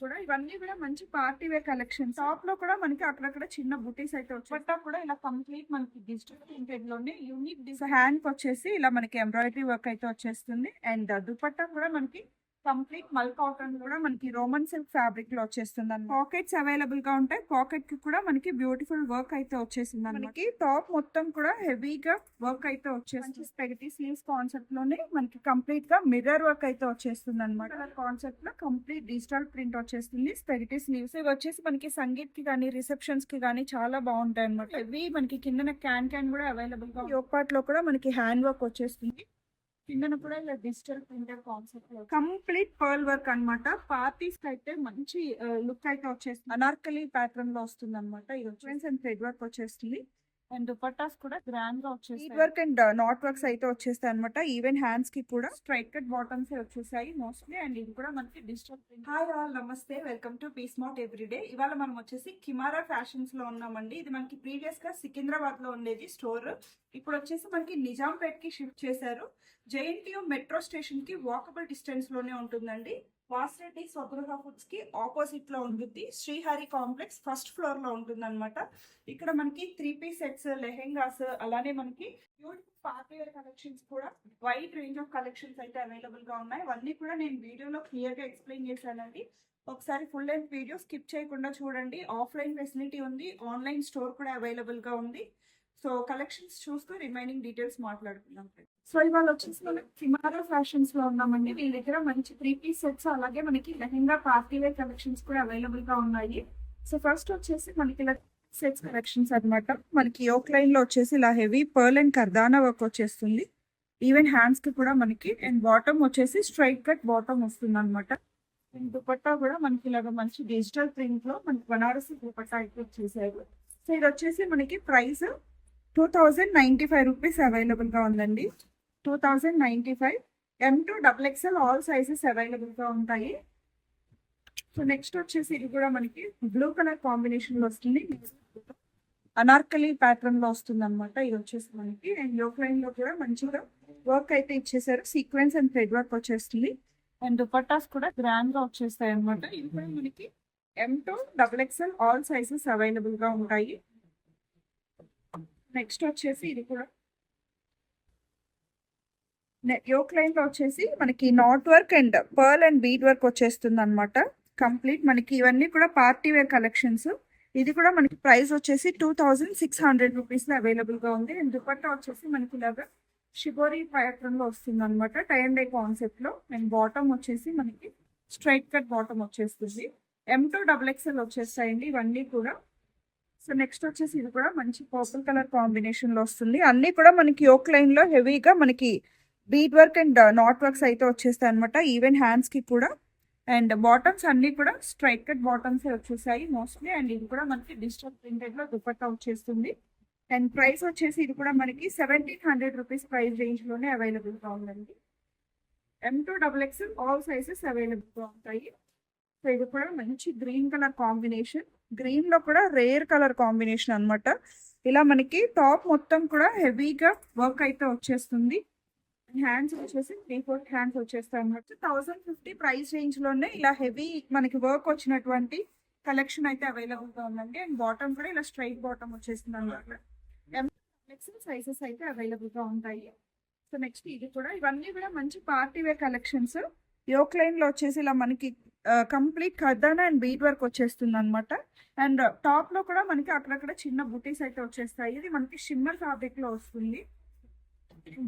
కూడా ఇవన్నీ కూడా మంచి పార్టీ వేర్ కలెక్షన్ టాప్లో కూడా మనకి అక్కడక్కడ చిన్న బుటీస్ అయితే బట్ట కూడా ఇలా కంప్లీట్ మనకి డిజిటల్ ప్రింటెడ్లోనే యూనిక్ హ్యాండ్ వచ్చేసి ఇలా మనకి ఎంబ్రాయిడరీ వర్క్ అయితే వచ్చేస్తుంది. అండ్ దుపట్టా కూడా మనకి కంప్లీట్ మల్ కాటన్ కూడా మనకి రోమన్ సిల్క్ ఫ్యాబ్రిక్లో వచ్చేస్తుంది అన్నమాట పాకెట్స్ అవైలబుల్గా ఉంటాయి పాకెట్కి కూడా మనకి బ్యూటిఫుల్ వర్క్ అయితే వచ్చేసింది మనకి టాప్ మొత్తం కూడా హెవీగా వర్క్ అయితే వచ్చేస్తుంది. స్పెగటీ స్లీవ్స్ కాన్సెప్ట్లోనే మనకి కంప్లీట్గా మిర్రర్ వర్క్ అయితే వచ్చేస్తుంది అనమాట కాన్సెప్ట్లో కంప్లీట్ డిజిటల్ ప్రింట్ వచ్చేస్తుంది. స్పెగటీ స్లీవ్స్ ఇవి వచ్చేసి మనకి సంగీత్కి కానీ రిసెప్షన్స్కి కానీ చాలా బాగుంటాయి అనమాట ఇవి మనకి కింద క్యాన్ క్యాన్ కూడా అవైలబుల్గా పార్ట్లో కూడా మనకి హ్యాండ్ వర్క్ వచ్చేస్తుంది. కిందన కూడా ఇలా digital printer concept complete pearl work అన్నమాట. పార్టీస్ అయితే మంచి లుక్ అయితే వచ్చేస్తుంది. అనార్కలి ప్యాటర్న్లో వస్తుంది అనమాట ఇది వచ్చేసి అండ్ థ్రెడ్ వర్క్ వచ్చేస్తుంది. అండ్ దుపట్టాస్ కూడా గ్రాండ్గా వచ్చేస్తాయి వర్క్ అండ్ నాట్ వర్క్స్ అయితే వచ్చేస్తాయి అనమాట ఈవెన్ హ్యాండ్స్కి కూడా స్ట్రైట్ కట్ బాటమ్స్ వచ్చేసాయి మోస్ట్లీ అండ్ ఇది కూడా మనకి డిజిటల్ హాయ్ ఆల్ నమస్తే. Welcome to P smart everyday ఇవాళ మనం వచ్చేసి కిమారా ఫ్యాషన్స్లో ఉన్నామండి. ఇది మనకి ప్రీవియస్గా సికింద్రాబాద్లో ఉండేది స్టోర్ ఇప్పుడు వచ్చేసి మనకి నిజాంపేట్కి షిఫ్ట్ చేశారు జేఎన్టీయూ మెట్రో స్టేషన్కి వాకబుల్ డిస్టెన్స్లోనే ఉంటుందండి. వాసిరెడ్డి స్వగృహ ఫుడ్స్కి ఆపోజిట్లో ఉంటుంది శ్రీహరి కాంప్లెక్స్ ఫస్ట్ ఫ్లోర్లో ఉంటుంది అనమాట ఇక్కడ మనకి త్రీ పీస్ సెట్స్ లెహెంగాస్ అలానే మనకి బ్యూటిఫుల్ పార్టీ వేర్ కలెక్షన్స్ కూడా వైడ్ రేంజ్ ఆఫ్ కలెక్షన్స్ అయితే అవైలబుల్గా ఉన్నాయి. అవన్నీ కూడా నేను వీడియోలో క్లియర్గా ఎక్స్ప్లెయిన్ చేశానండి. ఒకసారి ఫుల్ లెంత్ వీడియో స్కిప్ చేయకుండా చూడండి. ఆఫ్లైన్ ఫెసిలిటీ ఉంది. ఆన్లైన్ స్టోర్ కూడా అవైలబుల్గా ఉంది. సో కలెక్షన్స్ చూస్తూ రిమైనింగ్ డీటెయిల్స్ మాట్లాడుకుందాం సో ఇవాళ వచ్చేసి మనం కిమారా ఫ్యాషన్స్లో ఉన్నామండి. వీళ్ళ దగ్గర మంచి త్రీ పీస్ సెట్స్ అలాగే మనకి లెహెంగా పార్టీ వేర్ కలెక్షన్స్ కూడా అవైలబుల్గా ఉన్నాయి. సో ఫస్ట్ వచ్చేసి మనకి ఇలా సెట్స్ కలెక్షన్స్ అన్నమాట. మనకి యోక్ లైన్లో వచ్చేసి ఇలా హెవీ పర్ల్ అండ్ కర్దానా వర్క్ వచ్చేస్తుంది. ఈవెన్ హ్యాండ్స్కి కూడా మనకి అండ్ బాటమ్ వచ్చేసి స్ట్రైట్ కట్ బాటమ్ వస్తుంది అనమాట అండ్ దుపట్టా కూడా మనకి ఇలాగ మంచి డిజిటల్ ప్రింట్లో మనకి బనారసి దుపట్టా అయితే చేశారు సో ఇది వచ్చేసి మనకి price two thousand ninety five rupees అవైలబుల్గా ఉందండి. Two thousand ninety five M two double XL all sizes అవైలబుల్గా ఉంటాయి. సో నెక్స్ట్ వచ్చేసి ఇది కూడా మనకి బ్లూ కలర్ కాంబినేషన్లో వస్తుంది. అనార్కలి ప్యాటర్న్లో వస్తుంది అనమాట ఇది వచ్చేసి మనకి అండ్ యోక్ లైన్లో కూడా మంచిగా వర్క్ అయితే ఇచ్చేసారు. సీక్వెన్స్ అండ్ థ్రెడ్ వర్క్ వచ్చేస్తుంది. అండ్ దుపట్టాస్ కూడా గ్రాండ్గా వచ్చేస్తాయి అనమాట ఇది కూడా మనకి M two double XL all sizes అవైలబుల్గా ఉంటాయి. నెక్స్ట్ వచ్చేసి ఇది కూడా. యోక్ లైన్లో వచ్చేసి మనకి knot work and pearl and bead work వచ్చేస్తుంది అనమాట కంప్లీట్ మనకి ఇవన్నీ కూడా పార్టీ వేర్ కలెక్షన్స్ ఇది కూడా మనకి ప్రైస్ వచ్చేసి టూ థౌజండ్ సిక్స్ హండ్రెడ్ రూపీస్లో అవైలబుల్గా ఉంది. అండ్ దుపట్టా వచ్చేసి మనకి ఇలాగా షిబోరీ ప్యాటర్న్లో వస్తుంది అనమాట టై అండ్ డై కాన్సెప్ట్లో. అండ్ బాటమ్ వచ్చేసి మనకి స్ట్రైట్ కట్ బాటమ్ వచ్చేస్తుంది. ఎం టూ డబుల్ ఎక్స్ఎల్ వచ్చేస్తాయండి. ఇవన్నీ కూడా సో నెక్స్ట్ వచ్చేసి ఇది కూడా మంచి పర్పుల్ కలర్ కాంబినేషన్లో వస్తుంది. అన్ని కూడా మనకి యోక్ లైన్లో హెవీగా మనకి bead work and knot works అయితే వచ్చేస్తాయి అనమాట ఈవెన్ హ్యాండ్స్కి కూడా. అండ్ బాటమ్స్ అన్ని కూడా స్ట్రైట్ కట్ బాటమ్స్ వచ్చేసాయి మోస్ట్లీ అండ్ ఇది కూడా మనకి డిజిటల్ ప్రింటెడ్లో దుపట్టా వచ్చేస్తుంది. అండ్ ప్రైస్ వచ్చేసి ఇది కూడా మనకి సెవెంటీన్ హండ్రెడ్ రూపీస్ ప్రైస్ రేంజ్లోనే అవైలబుల్గా ఉందండి. M two double X all sizes అవైలబుల్గా ఉంటాయి. సో ఇది కూడా మంచి గ్రీన్ కలర్ కాంబినేషన్. గ్రీన్లో కూడా రేర్ కలర్ కాంబినేషన్ అన్నమాట. ఇలా మనకి టాప్ మొత్తం కూడా హెవీగా వర్క్ అయితే వచ్చేస్తుంది. హ్యాండ్స్ వచ్చేసి త్రీ ఫోర్ హ్యాండ్స్ వచ్చేస్తాయి అన్నమాట. థౌసండ్ ఫిఫ్టీ ప్రైస్ రేంజ్లోనే ఇలా హెవీ మనకి వర్క్ వచ్చినటువంటి కలెక్షన్ అయితే అవైలబుల్గా ఉందండి. అండ్ బాటమ్ కూడా ఇలా స్ట్రైట్ బాటమ్ వచ్చేస్తుంది అనమాట సైజెస్ అయితే అవైలబుల్గా ఉంటాయి. సో నెక్స్ట్ ఇది కూడా ఇవన్నీ కూడా మంచి పార్టీ వేర్ కలెక్షన్స్. యోక్ లైన్లో వచ్చేసి ఇలా మనకి కంప్లీట్ ఖర్దానా అండ్ బీట్ వర్క్ వచ్చేస్తుంది అనమాట అండ్ టాప్లో కూడా మనకి అక్కడక్కడ చిన్న బుటీస్ అయితే వచ్చేస్తాయి. ఇది మనకి షిమ్మర్ ఫ్యాబ్రిక్లో వస్తుంది.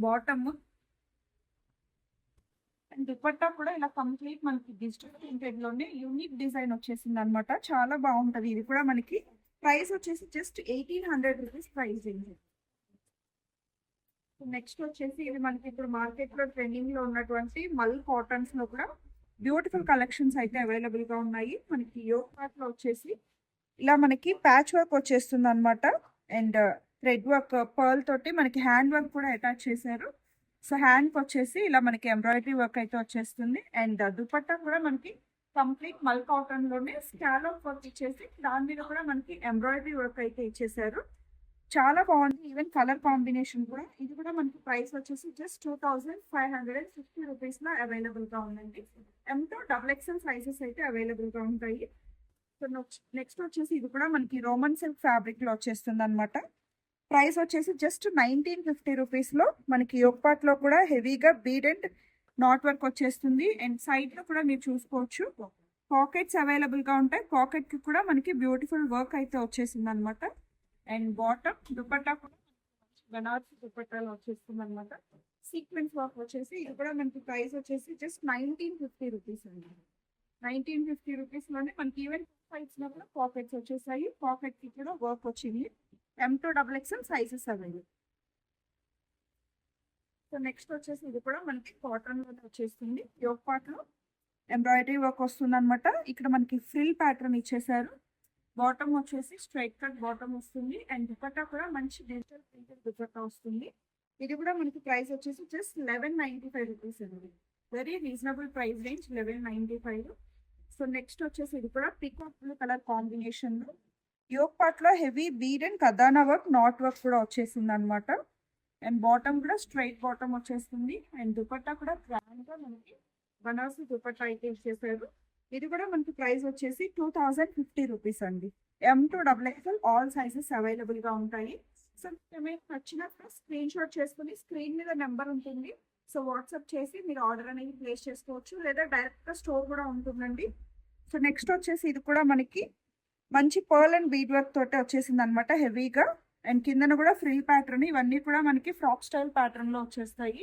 బాటమ్ అండ్ దుపట్టా కూడా ఇలా కంప్లీట్ మనకి డిజిటల్ ప్రింటెడ్ యూనిక్ డిజైన్ వచ్చేసింది అనమాట చాలా బాగుంటది. ఇది కూడా మనకి ప్రైస్ వచ్చేసి just eighteen hundred rupees price next వచ్చేసి ఇది మనకి ఇప్పుడు మార్కెట్లో ట్రెండింగ్లో ఉన్నటువంటి మల్ కాటన్స్లో కూడా బ్యూటిఫుల్ కలెక్షన్స్ అయితే అవైలబుల్గా ఉన్నాయి. మనకి యోగ్ పార్ట్లో వచ్చేసి ఇలా మనకి ప్యాచ్ వర్క్ వచ్చేస్తుంది అనమాట అండ్ థ్రెడ్ వర్క్ పర్ల్ తోటి మనకి హ్యాండ్ వర్క్ కూడా అటాచ్ చేశారు. సో హ్యాండ్కి వచ్చేసి ఇలా మనకి ఎంబ్రాయిడరీ వర్క్ అయితే వచ్చేస్తుంది. అండ్ దుపట్టా కూడా మనకి కంప్లీట్ మల్ కాటన్లోనే స్కాలప్ వర్క్ ఇచ్చేసి దాని మీద కూడా మనకి ఎంబ్రాయిడరీ వర్క్ అయితే ఇచ్చేసారు చాలా బాగుంది. ఈవెన్ కలర్ కాంబినేషన్ కూడా. ఇది కూడా మనకి ప్రైస్ వచ్చేసి just two thousand five hundred and fifty రూపీస్లో అవైలబుల్గా ఉందండి. ఎంతో డబుల్ ఎక్స్ఎల్ సైజెస్ అయితే అవైలబుల్గా ఉంటాయి. సో నెక్స్ట్ వచ్చేసి ఇది కూడా మనకి రోమన్ సిల్క్ ఫ్యాబ్రిక్లో వచ్చేస్తుంది అనమాట ప్రైస్ వచ్చేసి జస్ట్ నైన్టీన్ ఫిఫ్టీ రూపీస్లో మనకి యోగపాట్లో కూడా హెవీగా బీడ్ అండ్ నాట్ వర్క్ వచ్చేస్తుంది. అండ్ సైడ్లో కూడా మీరు చూసుకోవచ్చు. పాకెట్స్ అవైలబుల్గా ఉంటాయి. పాకెట్కి కూడా మనకి బ్యూటిఫుల్ వర్క్ అయితే వచ్చేసింది అనమాట అండ్ బాటమ్ దుపట్టా కూడా బనారసి దుపట్టాలో వచ్చేస్తుంది అనమాట సీక్వెన్స్ వర్క్ వచ్చేసి ఇది కూడా మనకి ప్రైస్ వచ్చేసి జస్ట్ నైన్టీన్ ఫిఫ్టీ రూపీస్ అండి. నైన్టీన్ ఫిఫ్టీ రూపీస్లోనే మనకి ఈవెన్ సైజ్లో కూడా పాకెట్స్ వచ్చేసాయి. పాకెట్కి కూడా వర్క్ వచ్చింది. M two double XL sizes available so next వచ్చేసి ఇది కూడా మనకి కాటన్లో వచ్చేస్తుంది. యోగ్ పార్ట్లో ఎంబ్రాయిడరీ వర్క్ వస్తుంది అనమాట ఇక్కడ మనకి ఫ్రిల్ ప్యాటర్న్ ఇచ్చేసారు. బాటమ్ వచ్చేసి స్ట్రైట్ కట్ బాటమ్ వస్తుంది. అండ్ దుపట్టా కూడా మంచి డిజిటల్ ప్రింటెడ్ దుపట్టా వస్తుంది. ఇది కూడా మనకి ప్రైస్ వచ్చేసి just eleven ninety five rupees అండి. Very reasonable price range eleven ninety five. So next వచ్చేసి ఇది కూడా peacock blue colour combination yoke yoke పార్ట్లో heavy bead and కదానా work knot work కూడా వచ్చేసింది అనమాట అండ్ బాటమ్ కూడా స్ట్రైట్ బాటమ్ వచ్చేస్తుంది. అండ్ దుపట్టా కూడా గ్రాండ్గా మనకి బనారసి దుపట్టా అయితే ఇచ్చేసారు. ఇది కూడా మనకి ప్రైస్ వచ్చేసి టూ థౌజండ్ ఫిఫ్టీ రూపీస్ అండి. M two double XL all sizes అవైలబుల్గా ఉంటాయి. సో మీకు నచ్చినప్పుడు స్క్రీన్ షాట్ చేసుకుని స్క్రీన్ మీద నెంబర్ ఉంటుంది. సో వాట్సాప్ చేసి మీరు ఆర్డర్ అనేది ప్లేస్ చేసుకోవచ్చు. లేదా డైరెక్ట్గా స్టోర్ కూడా ఉంటుందండి. సో నెక్స్ట్ వచ్చేసి ఇది కూడా మనకి మంచి పర్ల్ అండ్ బీడ్ వర్క్ తోటి వచ్చేసింది అనమాట హెవీగా అండ్ కిందన కూడా ఫ్రీ ప్యాటర్న్ ఇవన్నీ కూడా మనకి ఫ్రాక్ స్టైల్ ప్యాటర్న్లో వచ్చేస్తాయి.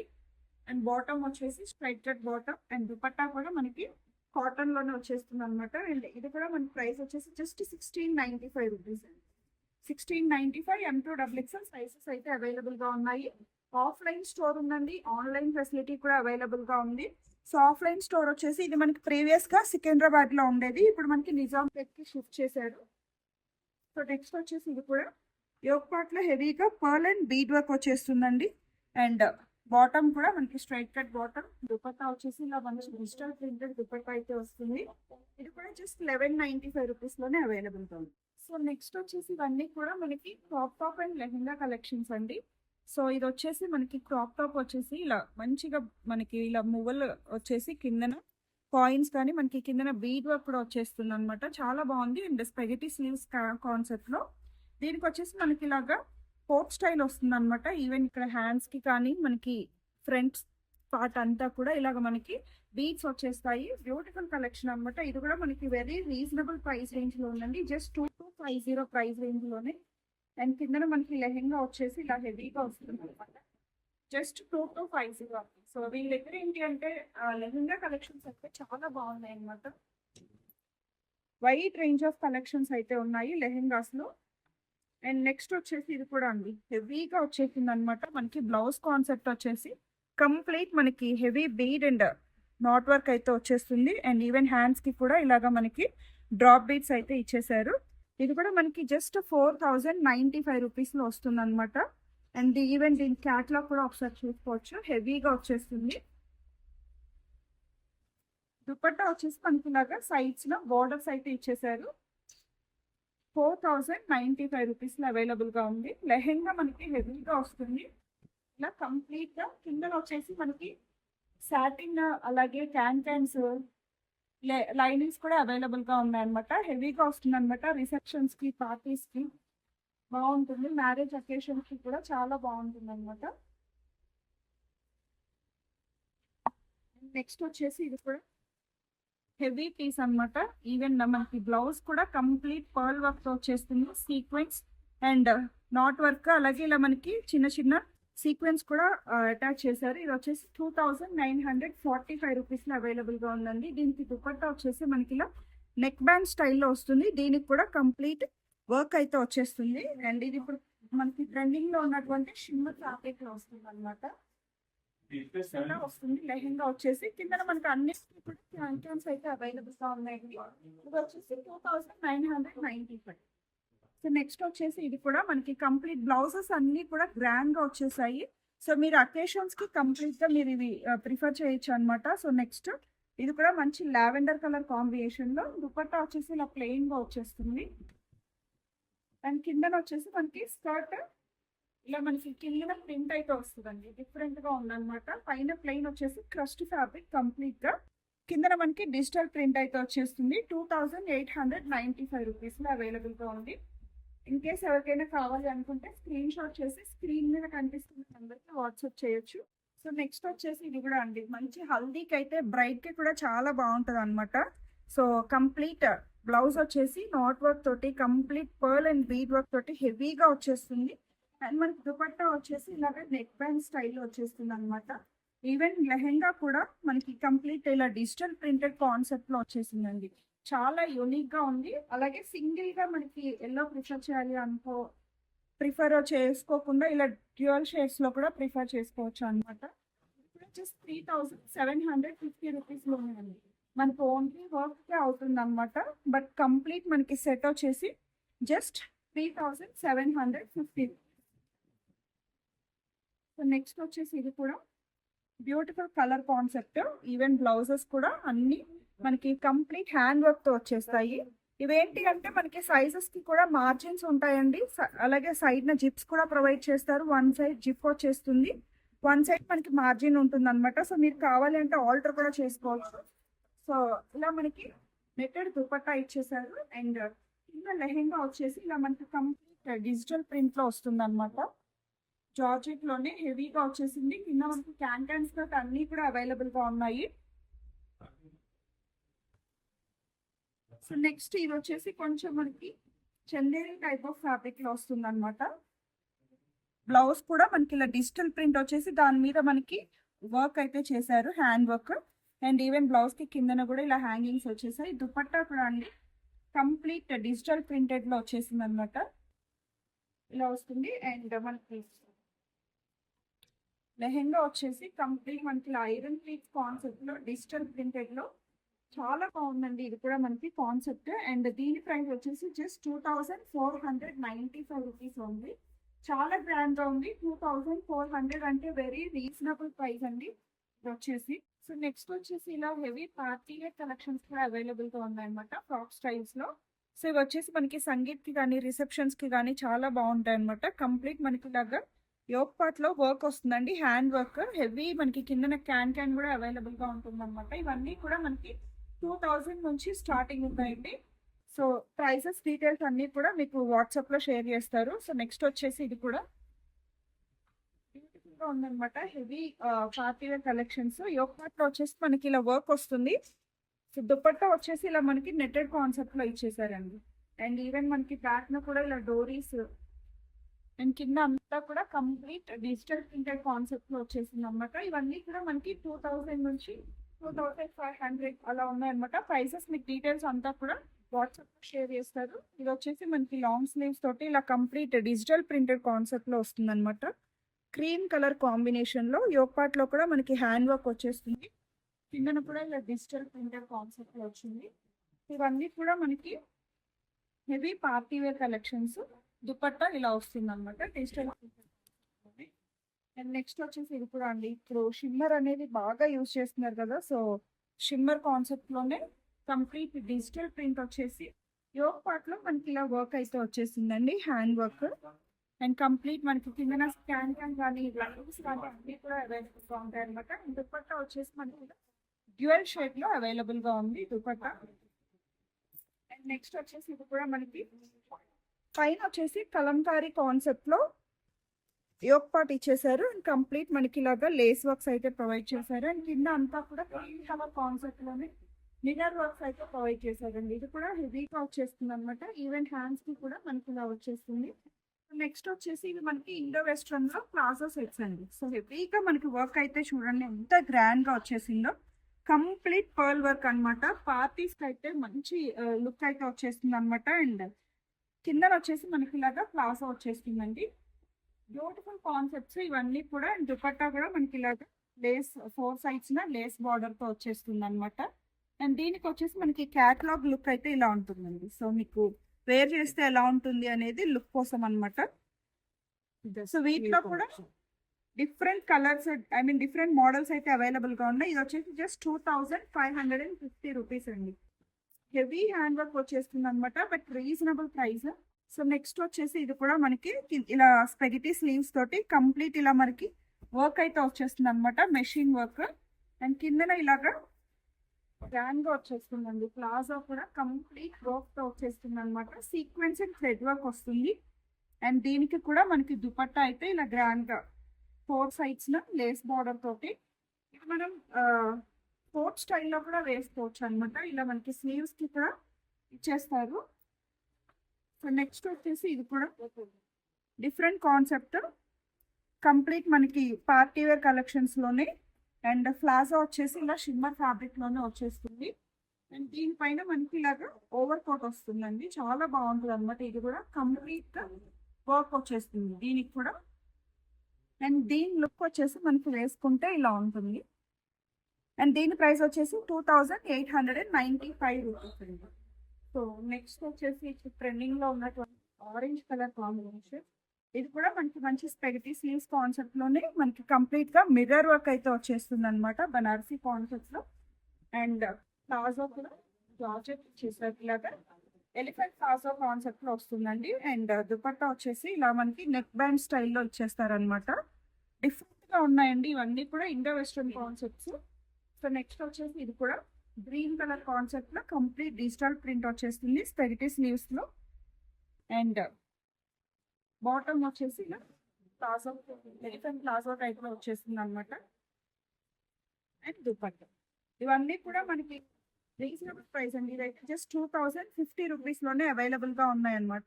అండ్ బాటమ్ వచ్చేసి స్ట్రైట్ బాటమ్ అండ్ దుపట్టా కూడా మనకి కాటన్లోనే వచ్చేస్తుంది అనమాట అండ్ ఇది కూడా మనకి ప్రైస్ వచ్చేసి just sixteen ninety five rupees అండి. Sixteen ninety five M two double XL sizes అయితే అవైలబుల్గా ఉన్నాయి. ఆఫ్లైన్ స్టోర్ ఉందండి. ఆన్లైన్ ఫెసిలిటీ కూడా అవైలబుల్గా ఉంది. సో ఆఫ్లైన్ స్టోర్ వచ్చేసి ఇది మనకి ప్రీవియస్గా సికింద్రాబాద్లో ఉండేది. ఇప్పుడు మనకి నిజాంపేట్కి షిఫ్ట్ చేశారు. సో నెక్స్ట్ వచ్చేసి ఇది కూడా. యోగ్లో హెవీగా పర్ల్ అండ్ బీడ్ వర్క్ వచ్చేస్తుందండి. అండ్ బాటమ్ కూడా మనకి స్ట్రైట్ కట్ బాటమ్. దుపట్టా వచ్చేసి ఇలా మంచి డిజిటల్ ప్రింటెడ్ దుపట్టా అయితే వస్తుంది. ఇది కూడా జస్ట్ లెవెన్ నైన్టీ ఫైవ్ రూపీస్లోనే అవైలబుల్ ఉంది. సో నెక్స్ట్ వచ్చేసి ఇవన్నీ కూడా మనకి crop top and lehenga collections అండి. సో ఇది వచ్చేసి మనకి క్రాప్ టాప్ వచ్చేసి ఇలా మంచిగా మనకి ఇలా మువ్వలు వచ్చేసి కిందన కాయిన్స్ కానీ మనకి కిందన బీడ్ వర్క్ కూడా వచ్చేస్తుంది అనమాట చాలా బాగుంది. అండ్ స్పెగటీ స్లీవ్స్ కాన్సెప్ట్లో దీనికి వచ్చేసి మనకి ఇలాగా కోట్ స్టైల్ వస్తుంది అనమాట ఈవెన్ ఇక్కడ హ్యాండ్స్కి కానీ మనకి ఫ్రంట్ పార్ట్ అంతా కూడా ఇలాగ మనకి బీడ్స్ వచ్చేస్తాయి. బ్యూటిఫుల్ కలెక్షన్ అనమాట ఇది కూడా మనకి వెరీ రీజనబుల్ ప్రైస్ రేంజ్లో ఉందండి. Just two two five zero price రేంజ్లోనే. And కింద మనకి లెహెంగా వచ్చేసి ఇలా హెవీగా వస్తుంది అనమాట just two two five zero so వీళ్ళ దగ్గర ఏంటి అంటే లెహెంగా కలెక్షన్స్ అయితే చాలా బాగున్నాయి అనమాట వైడ్ రేంజ్ ఆఫ్ కలెక్షన్స్ అయితే ఉన్నాయి లెహెంగాస్లో అండ్ నెక్స్ట్ వచ్చేసి ఇది కూడా అండి. హెవీగా వచ్చేసింది అనమాట మనకి బ్లౌజ్ కాన్సెప్ట్ వచ్చేసి కంప్లీట్ మనకి heavy bead and knot work అయితే వచ్చేస్తుంది. అండ్ ఈవెన్ హ్యాండ్స్కి కూడా ఇలాగా మనకి డ్రాప్ బీడ్స్ అయితే ఇచ్చేసారు. ఇది కూడా మనకి just four thousand ninety five రూపీస్లో వస్తుంది అనమాట అండ్ ఈవెన్ దీని క్యాట్లాగ్ కూడా ఒకసారి చూసుకోవచ్చు. హెవీగా వచ్చేస్తుంది. దుపట్టా వచ్చేసి మనకి ఇలాగా సైడ్స్లో బోర్డర్స్ అయితే ఇచ్చేసారు. ఫోర్ థౌజండ్ నైంటీ ఫైవ్ రూపీస్లో అవైలబుల్గా ఉంది. లెహెంగా మనకి హెవీగా వస్తుంది. ఇలా కంప్లీట్గా కింద వచ్చేసి మనకి సాటిన్ అలాగే క్యాన్ క్యాన్స్ లైనింగ్స్ కూడా అవైలబుల్గా ఉన్నాయన్నమాట. హెవీగా వస్తుంది అనమాట రిసెప్షన్స్కి పార్టీస్కి బాగుంటుంది. మ్యారేజ్ అకేషన్స్కి కూడా చాలా బాగుంటుంది అనమాట నెక్స్ట్ వచ్చేసి ఇది కూడా హెవీ పీస్ అనమాట ఈవెన్ మనకి బ్లౌజ్ కూడా కంప్లీట్ పర్ల్ వర్క్తో వచ్చేస్తుంది సీక్వెన్స్ అండ్ నాట్ వర్క్ అలాగే ఇలా మనకి చిన్న చిన్న సీక్వెన్స్ కూడా అటాచ్ చేశారు. ఇది వచ్చేసి two thousand nine hundred forty five రూపీస్లో అవైలబుల్గా ఉందండి. దీనికి దుపట్టా వచ్చేసి మనకి ఇలా నెక్ బ్యాండ్ స్టైల్లో వస్తుంది. దీనికి కూడా కంప్లీట్ వర్క్ అయితే వచ్చేస్తుంది. అండ్ ఇది ఇప్పుడు మనకి ట్రెండింగ్లో ఉన్నటువంటి షిమ్మర్ ఫ్యాబ్రిక్లో వస్తుంది అనమాట ఇలా వస్తుంది లెహెంగా వచ్చేసి. కింద మనకి అన్ని కూడా క్యాంటన్స్ అయితే అవైలబుల్గా ఉన్నాయండి ఇది వచ్చేసి two thousand nine hundred ninety five so next వచ్చేసి ఇది కూడా మనకి కంప్లీట్ బ్లౌజెస్ అన్ని కూడా గ్రాండ్గా వచ్చేసాయి. సో మీరు అకేషన్స్కి కంప్లీట్గా మీరు ఇవి ప్రిఫర్ చేయొచ్చు అనమాట సో నెక్స్ట్ ఇది కూడా మంచి లావెండర్ కలర్ కాంబినేషన్లో దుపట్టా వచ్చేసి ఇలా ప్లెయిన్గా వచ్చేస్తుంది. అండ్ కిందన వచ్చేసి మనకి స్కర్ట్ ఇలా మనకి కింద ప్రింట్ అయితే వస్తుందండి. డిఫరెంట్గా ఉందన్నమాట. పైన ప్లెయిన్ వచ్చేసి క్రస్ట్ ఫ్యాబ్రిక్ కంప్లీట్గా. కిందన మనకి డిజిటల్ ప్రింట్ అయితే వచ్చేస్తుంది. Two thousand eight hundred ninety five రూపీస్లో అవైలబుల్గా ఉంది. ఇన్ కేస్ ఎవరికైనా కావాలి అనుకుంటే స్క్రీన్ షాట్ చేసి స్క్రీన్ మీద కనిపిస్తున్న నెంబర్కి వాట్సాప్ చేయొచ్చు. సో నెక్స్ట్ వచ్చేసి ఇది కూడా అండి. మంచి హల్దీకి అయితే బ్రైట్కి కూడా చాలా బాగుంటుంది అనమాట సో కంప్లీట్ బ్లౌజ్ వచ్చేసి నాట్ వర్క్ తోటి complete pearl and bead work తోటి హెవీగా వచ్చేస్తుంది. అండ్ మనకి దుపట్టా వచ్చేసి ఇలాగ నెక్ బ్యాండ్ స్టైల్లో వచ్చేస్తుంది అనమాట ఈవెన్ లెహెంగా కూడా మనకి కంప్లీట్ ఇలా డిజిటల్ ప్రింటెడ్ కాన్సెప్ట్లో వచ్చేసిందండి. చాలా యూనిక్గా ఉంది. అలాగే సింగిల్గా మనకి ఎల్లో ప్రిఫర్ చేయాలి అనుకో ప్రిఫర్ చేసుకోకుండా ఇలా డ్యూయల్ షేడ్స్లో కూడా ప్రిఫర్ చేసుకోవచ్చు అనమాట ఇప్పుడు just three thousand seven hundred fifty రూపీస్లో మనకు ఓన్లీ వర్క్ అవుతుంది అనమాట బట్ కంప్లీట్ మనకి సెట్ వచ్చేసి just three thousand seven hundred fifty so next వచ్చేసి ఇది కూడా beautiful colour concept even blouses కూడా అన్ని మనకి కంప్లీట్ హ్యాండ్ వర్క్తో వచ్చేస్తాయి. ఇవేంటి అంటే మనకి సైజెస్కి కూడా మార్జిన్స్ ఉంటాయండి. అలాగే సైడ్ న జిప్స్ కూడా ప్రొవైడ్ చేస్తారు. వన్ సైడ్ జిప్ వచ్చేస్తుంది. వన్ సైడ్ మనకి మార్జిన్ ఉంటుంది అనమాట సో మీరు కావాలి అంటే ఆల్టర్ కూడా చేసుకోవచ్చు. సో ఇలా మనకి నెట్టెడ్ దుపట్టా ఇచ్చేసారు. అండ్ కింద లెహెంగా వచ్చేసి ఇలా మనకి కంప్లీట్ డిజిటల్ ప్రింట్లో వస్తుంది అనమాట జార్జెట్లోనే హెవీగా వచ్చేసింది. కింద మనకు క్యాన్ క్యాన్ అన్ని కూడా అవైలబుల్గా ఉన్నాయి. సో నెక్స్ట్ ఇది వచ్చేసి కొంచెం మనకి చందేరి టైప్ ఆఫ్ ఫ్యాబ్రిక్లో వస్తుంది అనమాట బ్లౌజ్ కూడా మనకి ఇలా డిజిటల్ ప్రింట్ వచ్చేసి దాని మీద మనకి వర్క్ అయితే చేశారు హ్యాండ్ వర్క్ అండ్ ఈవెన్ బ్లౌజ్కి కిందన కూడా ఇలా హ్యాంగింగ్స్ వచ్చేసాయి. దుపట్టా కూడా అండి. కంప్లీట్ డిజిటల్ ప్రింటెడ్లో వచ్చేసింది అనమాట ఇలా వస్తుంది. అండ్ మనకి లెహెంగా వచ్చేసి కంప్లీట్ మనకి ఐరన్ ప్లీట్ కాన్సెప్ట్లో డిజిటల్ ప్రింటెడ్లో చాలా బాగుందండి. ఇది కూడా మనకి కాన్సెప్ట్. అండ్ దీని ప్రైస్ వచ్చేసి just two thousand four hundred ninety five rupees ఉంది. చాలా గ్రాండ్గా ఉంది. టూ థౌసండ్ ఫోర్ హండ్రెడ్ అంటే వెరీ రీజనబుల్ ప్రైస్ అండి ఇది వచ్చేసి. సో నెక్స్ట్ వచ్చేసి ఇలా హెవీ పార్టీ వేర్ కలెక్షన్స్ కూడా అవైలబుల్గా ఉన్నాయన్నమాట ఫ్రాక్ స్టైల్స్లో. సో ఇవి వచ్చేసి మనకి సంగీత్కి కానీ రిసెప్షన్స్కి కానీ చాలా బాగుంటాయి అనమాట కంప్లీట్ మనకి దగ్గర యోక్ పార్ట్లో వర్క్ వస్తుందండి. Hand work. హెవీ మనకి కిందన క్యాన్ క్యాన్ కూడా అవైలబుల్గా ఉంటుంది అనమాట ఇవన్నీ కూడా మనకి టూ థౌజండ్ నుంచి స్టార్టింగ్ ఉంటాయండి. సో ప్రైసెస్ డీటెయిల్స్ అన్ని కూడా మీకు వాట్సాప్లో షేర్ చేస్తారు. సో నెక్స్ట్ వచ్చేసి ఇది కూడా. బ్యూటిఫుల్ ఉందన్నమాట. Heavy party wear collections. Yoke పార్ట్లో వచ్చేసి మనకి ఇలా వర్క్ వస్తుంది. సో దుప్పట్టా వచ్చేసి ఇలా మనకి నెట్టెడ్ కాన్సెప్ట్లో ఇచ్చేసారండి. అండ్ ఈవెన్ మనకి బ్యాక్ కూడా ఇలా డోరీస్ అండ్ కింద అంతా కూడా కంప్లీట్ డిజిటల్ ప్రింటెడ్ కాన్సెప్ట్లో వచ్చేసింది అనమాట ఇవన్నీ కూడా మనకి టూ థౌసండ్ నుంచి టూ థౌసండ్ ఫైవ్ హండ్రెడ్ అలా ఉన్నాయన్నమాట. ప్రైసెస్ మీకు డీటెయిల్స్ అంతా కూడా వాట్సాప్ షేర్ చేస్తారు. ఇది వచ్చేసి మనకి లాంగ్ స్లీవ్స్ తోటి ఇలా కంప్లీట్ డిజిటల్ ప్రింటెడ్ కాన్సెప్ట్లో వస్తుంది అనమాట క్రీమ్ కలర్ కాంబినేషన్లో యోగ్ పార్ట్లో కూడా మనకి హ్యాండ్ వర్క్ వచ్చేస్తుంది. కిందన కూడా ఇలా డిజిటల్ ప్రింటెడ్ కాన్సెప్ట్లో వచ్చింది. ఇవన్నీ కూడా మనకి heavy party wear collections dupatta ఇలా వస్తుంది అనమాట డిజిటల్ అండ్ నెక్స్ట్ వచ్చేసి ఇది కూడా అండి. ఇప్పుడు షిమ్మర్ అనేది బాగా యూజ్ చేస్తున్నారు కదా సో షిమ్మర్ కాన్సెప్ట్లోనే కంప్లీట్ డిజిటల్ ప్రింట్ వచ్చేసి యోగ్ పార్ట్లో మనకి ఇలా వర్క్ అయితే వచ్చేసిందండి హ్యాండ్ వర్క్ అండ్ కంప్లీట్ మనకి కింద స్కాన్ క్యాన్ కానీ లైన్స్ కానీ అన్ని కూడా అవైలబుల్గా ఉంటాయి అనమాట దుపట్టా వచ్చేసి మనకి డ్యూయల్ షేడ్లో అవైలబుల్గా ఉంది దుపట్టా. అండ్ నెక్స్ట్ వచ్చేసి ఇది కూడా మనకి పైన వచ్చేసి కలంకారీ కాన్సెప్ట్లో యోగ్ ఇచ్చేసారు. అండ్ కంప్లీట్ మనకి ఇలాగా లేస్ వర్క్స్ అయితే ప్రొవైడ్ చేశారు. అండ్ కింద అంతా కూడా క్రీమ్ కలర్ కాన్సెప్ట్లోనే వర్క్స్ అయితే ప్రొవైడ్ చేశారండి. ఇది కూడా హెవీగా వచ్చేస్తుంది అనమాట ఈవెన్ హ్యాండ్స్కి కూడా మనకి ఇలా వచ్చేస్తుంది. నెక్స్ట్ వచ్చేసి ఇది మనకి ఇండో వెస్ట్రన్లో ప్లాజో సెట్స్ అండి. సో హెవీగా మనకి వర్క్ అయితే చూడండి ఎంత గ్రాండ్గా వచ్చేసిందో. కంప్లీట్ పర్ల్ వర్క్ అన్నమాట. పార్టీస్కి అయితే మంచి uh, లుక్ అయితే వచ్చేస్తుంది అనమాట అండ్ కింద వచ్చేసి మనకి ఇలాగా ప్లాజో వచ్చేస్తుందండి బ్యూటిఫుల్ కాన్సెప్ట్స్ ఇవన్నీ కూడా దుపట్టా కూడా మనకి ఇలాగా లేస్ ఫోర్ సైడ్స్ న లేస్ బార్డర్తో వచ్చేస్తుంది అనమాట అండ్ దీనికి వచ్చేసి మనకి క్యాటలాగ్ లుక్ అయితే ఇలా ఉంటుందండి. సో మీకు వేర్ చేస్తే ఎలా ఉంటుంది అనేది లుక్ కోసం అన్నమాట. సో వీటిలో కూడా different colours I mean different models అయితే అవైలబుల్గా ఉన్నాయి. ఇది వచ్చేసి just two thousand five hundred and fifty rupees అండి. హెవీ హ్యాండ్ వర్క్ వచ్చేస్తుంది అనమాట but reasonable price. So next వచ్చేసి ఇది కూడా మనకి ఇలా స్పెగిటీ స్లీవ్స్ తోటి కంప్లీట్ ఇలా మనకి వర్క్ అయితే వచ్చేస్తుంది అనమాట మెషిన్ వర్క్. అండ్ కిందన ఇలాగా గ్రాండ్గా వచ్చేస్తుందండి ప్లాజా కూడా కంప్లీట్ వర్క్తో వచ్చేస్తుంది అనమాట సీక్వెన్స్ అండ్ థ్రెడ్ వర్క్ వస్తుంది. అండ్ దీనికి కూడా మనకి దుపట్టా అయితే ఇలా గ్రాండ్గా ఫోర్ సైడ్స్ లేస్ బార్డర్ తోటి. ఇది మనం కోట్ స్టైల్లో కూడా వేసుకోవచ్చు అనమాట ఇలా మనకి స్లీవ్స్కి కూడా ఇచ్చేస్తారు. సో నెక్స్ట్ వచ్చేసి ఇది కూడా డిఫరెంట్ కాన్సెప్ట్. కంప్లీట్ మనకి పార్టీ వేర్ కలెక్షన్స్లోనే అండ్ ప్లాజా వచ్చేసి ఇలా షిమ్మర్ ఫ్యాబ్రిక్లోనే వచ్చేస్తుంది. అండ్ దీనిపైన మనకి ఇలాగా ఓవర్ కోట్ వస్తుందండి. చాలా బాగుంటుంది అనమాట ఇది కూడా కంప్లీట్గా వర్క్ వచ్చేస్తుంది దీనికి కూడా. అండ్ దీని లుక్ వచ్చేసి మనకి వేసుకుంటే ఇలా ఉంటుంది. అండ్ దీని ప్రైస్ వచ్చేసి two thousand eight hundred and ninety five rupees అండి. సో నెక్స్ట్ వచ్చేసి ఇప్పుడు ట్రెండింగ్లో ఉన్నటువంటి ఆరెంజ్ కలర్ కాంబినేషన్ ఇది కూడా మనకి మంచి స్పెగటీ స్లీవ్స్ కాన్సెప్ట్లోనే మనకి కంప్లీట్గా మిర్రర్ వర్క్ అయితే వచ్చేస్తుంది అనమాట బనారసి కాన్సెప్ట్లో. అండ్ ప్లాజో uh, కూడా ప్రాజెక్ట్ చేసారు ఇలాగా ఎలిఫెంట్ ప్లాజో కాన్సెప్ట్లో వస్తుందండి. అండ్ uh, దుపట్టా వచ్చేసి ఇలా మనకి నెక్ బ్యాండ్ స్టైల్లో ఇచ్చేస్తారనమాట డిఫరెంట్గా ఉన్నాయండి. ఇవన్నీ కూడా Indo western concepts so next వచ్చేసి ఇది కూడా గ్రీన్ కలర్ కాన్సెప్ట్లో కంప్లీట్ డిజిటల్ ప్రింట్ వచ్చేస్తుంది స్పెరిటీ స్లీవ్స్లో. అండ్ బాటమ్ uh, వచ్చేసి ఇలా ప్లాజో ఎలిఫెంట్ ప్లాజో టైప్లో వచ్చేస్తుంది అనమాట అండ్ దుపట్ట ఇవన్నీ కూడా మనకి రీజనబుల్ ప్రైస్ అండి. ఇదైతే జస్ట్ టూ థౌసండ్ ఫిఫ్టీ రూపీస్లోనే అవైలబుల్గా ఉన్నాయన్నమాట.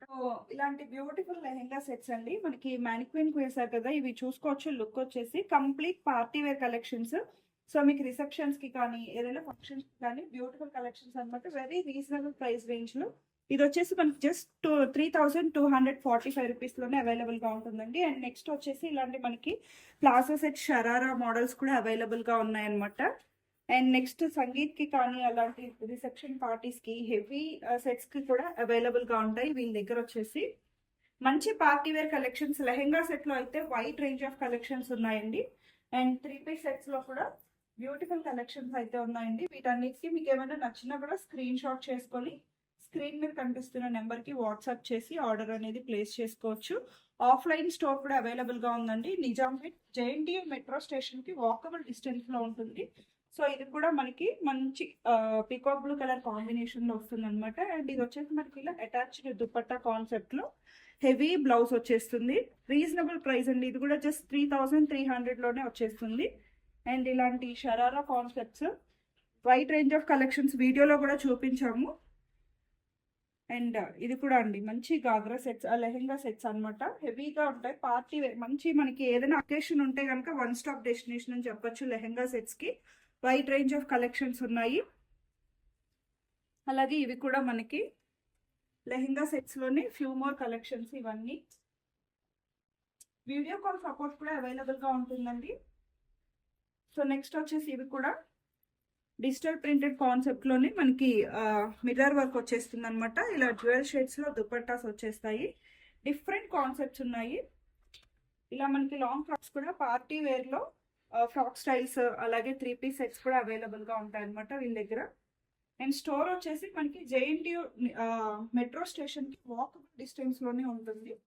ఇలాంటి బ్యూటిఫుల్ లెహెంగా సెట్స్ అండి. మనకి మ్యానిక్విన్ వేసారు కదా ఇవి చూసుకోవచ్చు లుక్ వచ్చేసి complete party wear collections so మీకు రిసెప్షన్స్కి కానీ ఏదైనా ఫంక్షన్స్ కానీ బ్యూటిఫుల్ కలెక్షన్స్ అన్నమాట. వెరీ రీజనబుల్ ప్రైస్ రేంజ్లో. ఇది వచ్చేసి మనకి just two three thousand two hundred forty five రూపీస్లోనే అవైలబుల్గా ఉంటుందండి. అండ్ నెక్స్ట్ వచ్చేసి ఇలాంటి మనకి ప్లాజో సెట్ షరారా మోడల్స్ కూడా అవైలబుల్గా ఉన్నాయన్నమాట. అండ్ నెక్స్ట్ సంగీత్కి కానీ అలాంటి రిసెప్షన్ పార్టీస్కి హెవీ సెట్స్కి కూడా అవైలబుల్గా ఉంటాయి. వీళ్ళ దగ్గర వచ్చేసి మంచి పార్టీ వేర్ కలెక్షన్స్ లెహెంగా సెట్లో అయితే వైట్ రేంజ్ ఆఫ్ కలెక్షన్స్ ఉన్నాయండి. అండ్ త్రీ పీస్ సెట్స్లో కూడా బ్యూటిఫుల్ కలెక్షన్స్ అయితే ఉన్నాయండి. వీటన్నిటికి మీకు ఏమైనా నచ్చినా కూడా స్క్రీన్ షాట్ చేసుకొని స్క్రీన్ మీద కనిపిస్తున్న నెంబర్కి వాట్సాప్ చేసి ఆర్డర్ అనేది ప్లేస్ చేసుకోవచ్చు. ఆఫ్లైన్ స్టోర్ కూడా అవైలబుల్గా ఉందండి. నిజాంపేట్ జేఎన్టీయూ మెట్రో స్టేషన్కి వాకబుల్ డిస్టెన్స్లో ఉంటుంది. సో ఇది కూడా మనకి మంచి పికాక్ బ్లూ కలర్ కాంబినేషన్లో వస్తుంది అనమాట అండ్ ఇది వచ్చేసి మనకి ఇలా అటాచ్డ్ దుపట్టా కాన్సెప్ట్లో హెవీ బ్లౌజ్ వచ్చేస్తుంది. రీజనబుల్ ప్రైస్ అండి. ఇది కూడా జస్ట్ త్రీ థౌసండ్ త్రీ హండ్రెడ్లోనే వచ్చేస్తుంది. అండ్ ఇలాంటి sharara concepts wide range of collections వీడియోలో కూడా చూపించాము. అండ్ uh, ఇది కూడా అండి. మంచి గాగ్రా సెట్స్ లెహెంగా సెట్స్ అన్నమాట. హెవీగా ఉంటాయి. పార్టీ వేర్ మంచి మనకి ఏదైనా అకేషన్ ఉంటే కనుక వన్ స్టాప్ డెస్టినేషన్ అని చెప్పొచ్చు లెహెంగా సెట్స్కి వైట్ రేంజ్ ఆఫ్ కలెక్షన్స్ ఉన్నాయి. అలాగే ఇవి కూడా మనకి లెహెంగా సెట్స్లోనే ఫ్యూ మోర్ కలెక్షన్స్ ఇవన్నీ. వీడియో కాల్ సపోర్ట్ కూడా అవైలబుల్గా ఉంటుందండి. సో నెక్స్ట్ వచ్చేసి ఇవి కూడా డిజిటల్ ప్రింటెడ్ కాన్సెప్ట్లోనే మనకి మిర్రర్ వర్క్ వచ్చేస్తుంది అనమాట ఇలా జ్యువెల్ షేడ్స్లో దుపట్టాస్ వచ్చేస్తాయి. డిఫరెంట్ కాన్సెప్ట్స్ ఉన్నాయి. ఇలా మనకి లాంగ్ ఫ్రాక్స్ కూడా పార్టీ వేర్లో ఫ్రాక్ స్టైల్స్ అలాగే త్రీ పీస్ సెట్స్ కూడా అవైలబుల్గా ఉంటాయి అనమాట వీళ్ళ దగ్గర. అండ్ స్టోర్ వచ్చేసి మనకి జేఎన్టీయూ మెట్రో స్టేషన్కి వాకబుల్ డిస్టెన్స్లోనే ఉంటుంది.